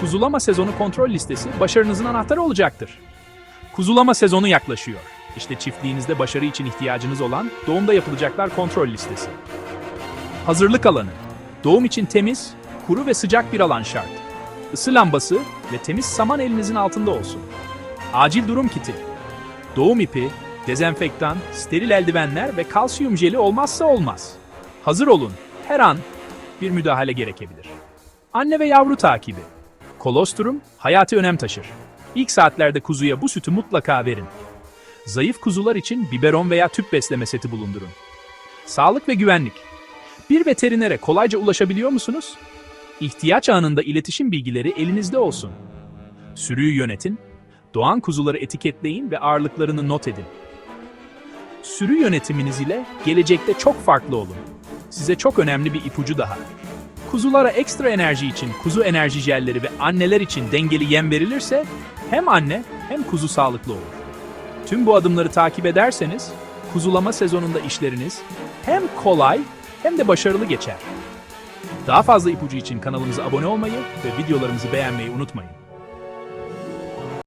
Kuzulama sezonu kontrol listesi başarınızın anahtarı olacaktır. Kuzulama sezonu yaklaşıyor. İşte çiftliğinizde başarı için ihtiyacınız olan doğumda yapılacaklar kontrol listesi. Hazırlık alanı. Doğum için temiz, kuru ve sıcak bir alan şart. Isı lambası ve temiz saman elinizin altında olsun. Acil durum kiti. Doğum ipi, dezenfektan, steril eldivenler ve kalsiyum jeli olmazsa olmaz. Hazır olun. Her an bir müdahale gerekebilir. Anne ve yavru takibi. Kolostrum hayati önem taşır. İlk saatlerde kuzuya bu sütü mutlaka verin. Zayıf kuzular için biberon veya tüp besleme seti bulundurun. Sağlık ve güvenlik. Bir veterinere kolayca ulaşabiliyor musunuz? İhtiyaç anında iletişim bilgileri elinizde olsun. Sürüyü yönetin, doğan kuzuları etiketleyin ve ağırlıklarını not edin. Sürü yönetiminiz ile gelecekte çok farklı olun. Size çok önemli bir ipucu daha. Kuzulara ekstra enerji için kuzu enerji jelleri ve anneler için dengeli yem verilirse hem anne hem kuzu sağlıklı olur. Tüm bu adımları takip ederseniz kuzulama sezonunda işleriniz hem kolay hem de başarılı geçer. Daha fazla ipucu için kanalımıza abone olmayı ve videolarımızı beğenmeyi unutmayın.